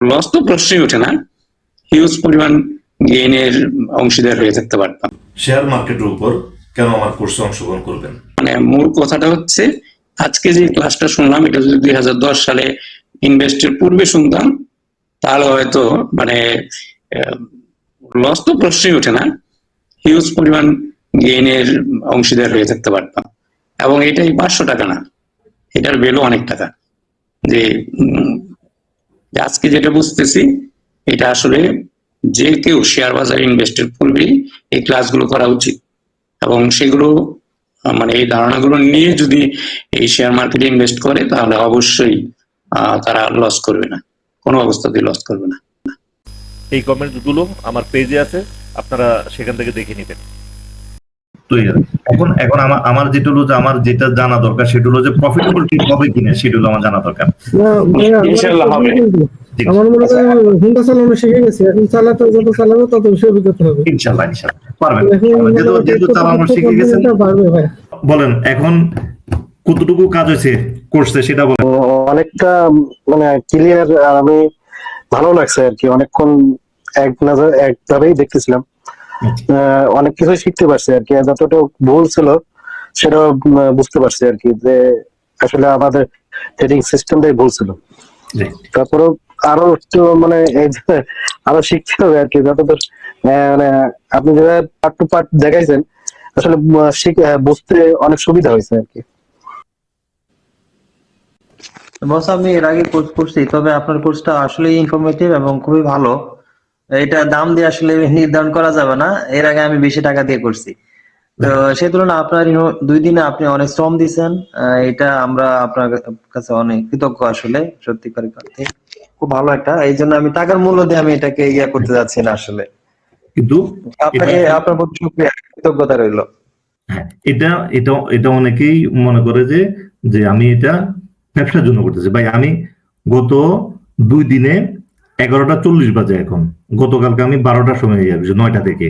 Loss তো প্রশ্নই ওঠে না। হিউজ পরিমাণ গেইনের অংশীদার হয়ে থাকতে পারতাম। শেয়ার মার্কেটের উপর কেন আমার কোর্সে অংশগ্রহণ করবেন? মানে মূল কথাটা হচ্ছে আজকে যে ক্লাসটা শুনলাম এটা যদি দুই হাজার দশ সালে ইনভেস্টের পূর্বে শুনতাম তাহলে হয়তো মানে লস তো প্রশ্নই ওঠে না। হিউজ পরিমাণ গেইনের অংশীদার হয়ে থাকতে পারতাম। এবং এটাই পাঁচশো টাকা না এটার ভ্যালু অনেক টাকা। যে আজকে যেটা বুঝতেছি, এটা আসলে যে কেউ শেয়ার বাজার ইনভেস্টের পূর্বেই এই ক্লাসগুলো করা উচিত। এবং সেগুলো মানে এই ধারণাগুলো নিয়ে যদি এই শেয়ার মার্কেটে ইনভেস্ট করে, তাহলে অবশ্যই তারা লস করবে না। কোনো অবস্থাতেই লস করবে না। এই কমেন্টগুলো আমার পেজে আছে, আপনারা সেখান থেকে দেখে নেবেন। এখন এখন আমার আমার যেটা হলো যে আমার যেটা জানা দরকার সেটা হলো যে প্রফিটেবল ঠিক হবে কিনা সেটা হলো আমার জানা দরকার। একটা হবে। আমার মনে হয় হুন্ডা চালানো শিখে গেছি এখন চালাতে যত চালাবো তত বেশি অভিজ্ঞতা হবে। ইনশাল্লাহ ইনশাল্লাহ পারবেন। যেহেতু যেহেতু চালানো শিখে গেছেন। কম্পিউটার পারবে ভাই। বলেন এখন কতটুকু কাজ হয়েছে করছে সেটা বলেন। অনেকটা মানে ক্লিয়ার আমি ভালো লাগছে আর কি। অনেকক্ষণ এক নজর একভাবেই দেখতেছিলাম। অনেক কিছু শিখতে পারছি আর কি। যতটা ভুল ছিল সেটাও উম, বুঝতে পারছি আর কি যে আসলে আমাদের ট্রেডিং সিস্টেমটাই ভুল ছিল। তারপরে আরও একটু মানে আরও শিখতে হবে আর কি। যতদূর আহ, মানে আপনি যেভাবে পার্ট টু পার্ট দেখাইছেন আসলে বুঝতে অনেক সুবিধা হয়েছে আর কি। বস আমি এর আগে কোর্স করছি তবে আপনার কোর্সটা আসলে ইনফরমেটিভ এবং খুবই ভালো। এটা দাম দিয়ে আসলে নির্ধারণ করা যাবে না। এর আগে আমি বেশি টাকা দিয়ে করছি। তো সেই তুলনায় আপনার দুই দিনে আপনি অনেক শ্রম দিচ্ছেন এটা আমরা আপনার কাছে অনেক কৃতজ্ঞ আসলে সত্যিকার অর্থে। খুব ভালো একটা। এই জন্য আমি টাকার মূল্য দিয়ে আমি এটাকে ইয়ে করতে যাচ্ছি না আসলে। কিন্তু আপনাকে আপনার প্রতি শুকরিয়া কৃতজ্ঞতা রইল। হ্যাঁ, এটা এটা এটা অনেকেই মনে করে যে যে আমি এটা ব্যবসার জন্য করতেছি। ভাই আমি গত দুই দিনে এগারোটা চল্লিশ বাজে এখন। গতকালকে আমি বারোটার সময় যাবে নয়টা থেকে।